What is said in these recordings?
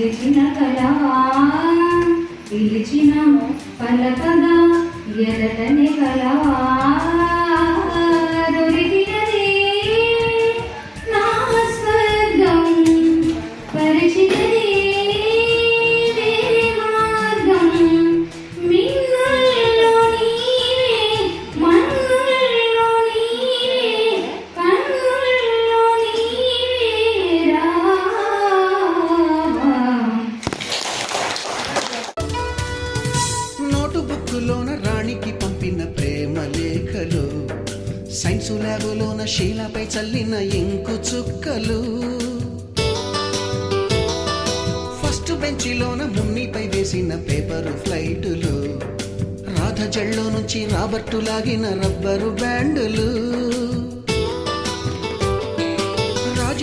నిలిచిన కళా పిలిచిన పలకగా ఎరటని కలవా సైన్సు ల్యాబులోన శీలపై చల్లిన ఇంకు చుక్కలు. ఫస్ట్ బెంచిలోన మున్నిపై వేసిన పేపరు ఫ్లైటులు. రాధ జల్లో నుంచి రాబర్టు లాగిన రబ్బరు బ్యాండులు.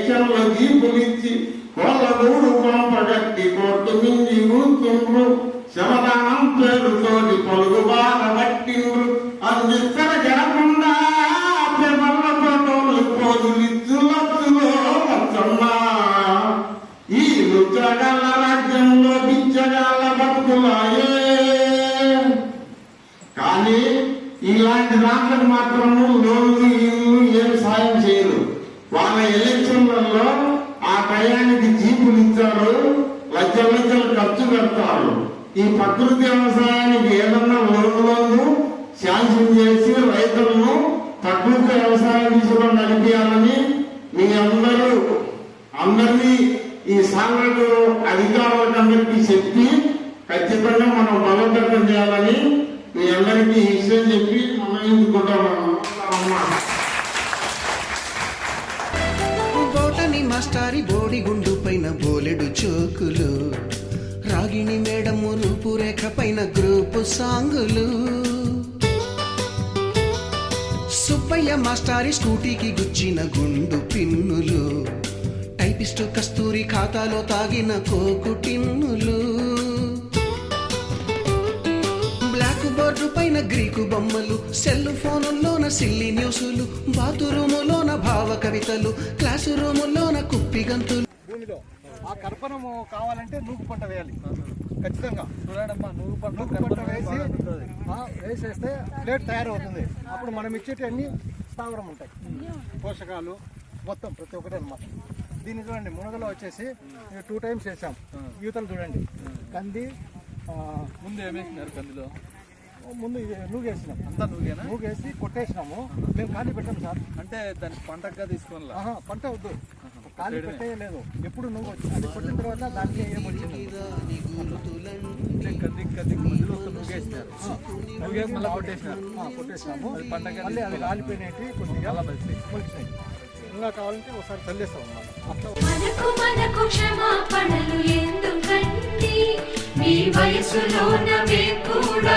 లక్షలిచ్చి ఎలక్షన్ల జీపులిచ్చి వాళ్ళ మూడు కోర్టు మింగి కూర్చుండ్రు శమదానం పేరుతోటి పలుగు బాధ పట్టిండ్రు. అందిస్తర జరగకుండా ఈ లుచ్చగల్ల రాజ్యంలో బిచ్చగల్ల బతుకులాయే. కానీ ఇలాంటి దాంట్లకు మాత్రము లోన్లు ఇల్లు ఏం సాయం చేయరు. వాళ్ళ టయానికి జీపులు ఇచ్చారు లక్షల లక్షలు ఖర్చు పెడతారు. ఈ ప్రకృతి వ్యవసాయానికి ఏదన్నా లోన్లోను శాంక్షన్ చేసి రైతులను ప్రకృతి వ్యవసాయం దిశలో నడిపించాలని మీ అందరూ అందరినీ ఈ సాంఘిక అధికారులందరికీ చెప్పి ఖచ్చితంగా మనం బలోపేతం చేయాలని మీ అందరికీ ఈ విషయం చెప్పి మనం ఎందుకుంటామమ్మా మాస్టారి బోడిగుండు పైన బోలెడు చోకులు. రాగిణి మేడము రూపురేఖ పైన గ్రూపు సాంగులు. సుబ్బయ్య మాస్టారి స్కూటీకి గుచ్చిన గుండు పిన్నులు. టైపిస్టు కస్తూరి ఖాతాలో తాగిన కోకు టిన్నులు. బ్లాక్ బోర్డు పైన గ్రీకు బొమ్మలు సెల్ ఫోనుల్లోన సిల్లి న్యూసులు బాతురూములోన కవితలు క్లాసు రూములోన కుప్పి గంతులు. భూమిలో ఆ కర్పణము కావాలంటే నూగు పంట వేయాలి. ఖచ్చితంగా. చూడమ్మా నువ్వు పంట నూగు పంట వేసి ఆ, వేసేస్తే ప్లేట్ తయారవుతుంది. అప్పుడు మనం ఇచ్చేటి అన్ని స్థావరం ఉంటాయి. పోషకాలు మొత్తం ప్రతి ఒక్కటి అన్నమాట దీన్ని చూడండి మునగలో వచ్చేసి టూ టైమ్స్ వేసాం. యూతలు చూడండి. కంది ఆ, ముందు ఏమేసినారు కందిలో? ముందు ఇది నూగేసినాం. అంతా నువ్వేనా నూగేసి కొట్టేసినాము. మేము ఖాళీ పెట్టాం సార్. అంటే దాన్ని పంటగా తీసుకోవాలా? పంట వద్దు. ఖాళీ పెట్టేయలేదు. ఎప్పుడు నువ్వు వచ్చి అది కొట్టిన తర్వాత దానికి ఏమొచ్చింది కొట్టేసినాము. మళ్ళీ అది రాలిపోయినట్టు కొద్దిగా మొలిచినాయి. ఇంకా కావాలంటే ఒకసారి చల్లేస్తాం అట్లా మనకు మనకు క్షమాపణలు ఎందుకండి? మీ వయసులోన మేము కూడా